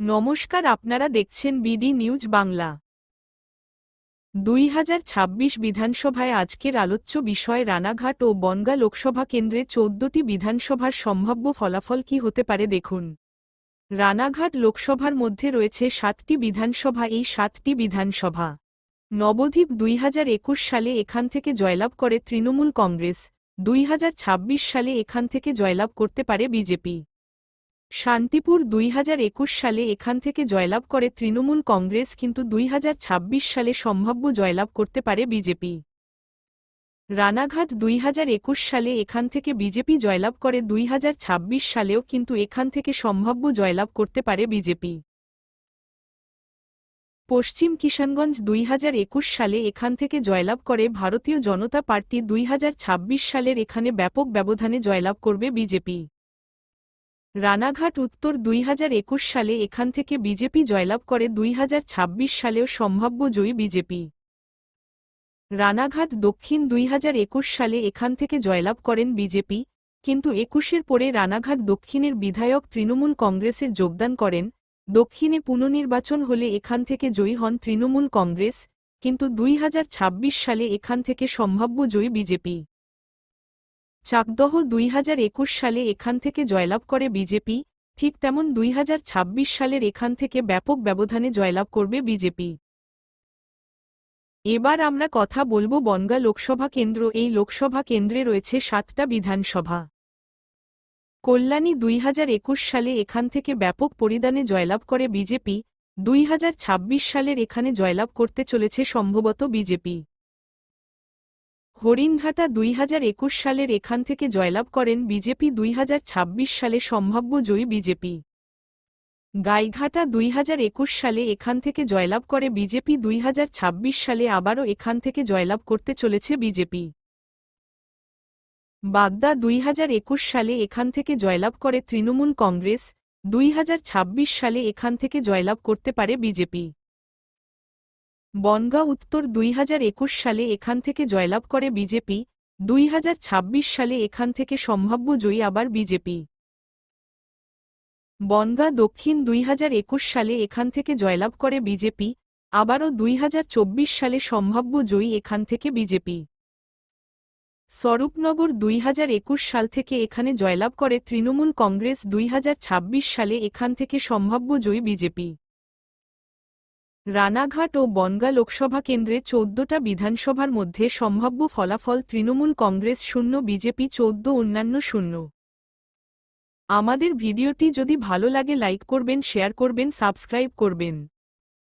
নমস্কার, আপনারা দেখছেন বিডি নিউজ বাংলা দুই হাজার ছাব্বিশ বিধানসভায় আজকের আলোচ্য বিষয় রানাঘাট ও বনগা লোকসভা কেন্দ্রে চোদ্দটি বিধানসভার সম্ভাব্য ফলাফল কি হতে পারে দেখুন। রানাঘাট লোকসভার মধ্যে রয়েছে সাতটি বিধানসভা, এই সাতটি বিধানসভা। নবদ্বীপ দুই হাজার একুশ সালে এখান থেকে জয়লাভ করে তৃণমূল কংগ্রেস, দুই হাজার ছাব্বিশ সালে এখান থেকে জয়লাভ করতে পারে বিজেপি। শান্তিপুর দুই হাজার একুশ সালে এখান থেকে জয়লাভ করে তৃণমূল কংগ্রেস কিন্তু দুই হাজার ছাব্বিশ সালে সম্ভাব্য জয়লাভ করতে পারে বিজেপি। রানাঘাট দুই হাজার একুশ সালে এখান থেকে বিজেপি জয়লাভ করে দুই হাজার ছাব্বিশ সালেও কিন্তু এখান থেকে সম্ভাব্য জয়লাভ করতে পারে বিজেপি। পশ্চিম কিষাণগঞ্জ দুই হাজার একুশ সালে এখান থেকে জয়লাভ করে ভারতীয় জনতা পার্টি দুই হাজার ছাব্বিশ সালের এখানে ব্যাপক ব্যবধানে জয়লাভ করবে বিজেপি। রানাঘাট উত্তর দুই হাজার একুশ সালে এখান থেকে বিজেপি জয়লাভ করে দুই হাজার ছাব্বিশ সালেও সম্ভাব্য জয়ী বিজেপি। রানাঘাট দক্ষিণ দুই হাজার একুশ সালে এখান থেকে জয়লাভ করেন বিজেপি, কিন্তু একুশের পরে রানাঘাট দক্ষিণের বিধায়ক তৃণমূল কংগ্রেসের যোগদান করেন, দক্ষিণে পুনর্নির্বাচন হলে এখান থেকে জয়ী হন তৃণমূল কংগ্রেস, কিন্তু দুই হাজার ছাব্বিশ সালে এখান থেকে সম্ভাব্য জয়ী বিজেপি। চাকদহ দুই হাজার একুশ সালে এখান থেকে জয়লাভ করে বিজেপি, ঠিক তেমন দুই হাজার ছাব্বিশ সালের এখান থেকে ব্যাপক ব্যবধানে জয়লাভ করবে বিজেপি। এবার আমরা কথা বলব বনগা লোকসভা কেন্দ্র, এই লোকসভা কেন্দ্রে রয়েছে সাতটা বিধানসভা। কল্যাণী দুই হাজার একুশ সালে এখান থেকে ব্যাপক পরিদানে জয়লাভ করে বিজেপি, দুই হাজার ছাব্বিশ সালের এখানে জয়লাভ করতে চলেছে সম্ভবত বিজেপি। হরিণঘাটা দুই হাজার একুশ সালের এখান থেকে জয়লাভ করেন বিজেপি দুই হাজার ছাব্বিশ সালে সম্ভাব্য জয়ী বিজেপি। গাইঘাটা দুই হাজার একুশ সালে এখান থেকে জয়লাভ করে বিজেপি দুই হাজার ছাব্বিশ সালে আবারও এখান থেকে জয়লাভ করতে চলেছে বিজেপি। বাগদা দুই হাজার একুশ সালে এখান থেকে জয়লাভ করে তৃণমূল কংগ্রেস, দুই হাজার ছাব্বিশ সালে এখান থেকে জয়লাভ করতে পারে বিজেপি। বনগাঁ উত্তর দুই হাজার একুশ সালে এখান থেকে জয়লাভ করে বিজেপি, দুই হাজার ছাব্বিশ সালে এখান থেকে সম্ভাব্য জয়ী আবার বিজেপি। বনগাঁ দক্ষিণ দুই হাজার একুশ সালে এখান থেকে জয়লাভ করে বিজেপি, আবারও দুই হাজার চব্বিশ সালে সম্ভাব্য জয়ী এখান থেকে বিজেপি। স্বরূপনগর দুই হাজার একুশ সাল থেকে এখানে জয়লাভ করে তৃণমূল কংগ্রেস দুই হাজার ছাব্বিশ সালে এখান থেকে সম্ভাব্য জয়ী বিজেপি। রানাঘাট ও বনগা লোকসভা কেন্দ্রে চোদ্দটা বিধানসভার মধ্যে সম্ভাব্য ফলাফল তৃণমূল কংগ্রেস শূন্য, বিজেপি চোদ্দ, অন্যান্য শূন্য। আমাদের ভিডিওটি যদি ভালো লাগে লাইক করবেন, শেয়ার করবেন, সাবস্ক্রাইব করবেন।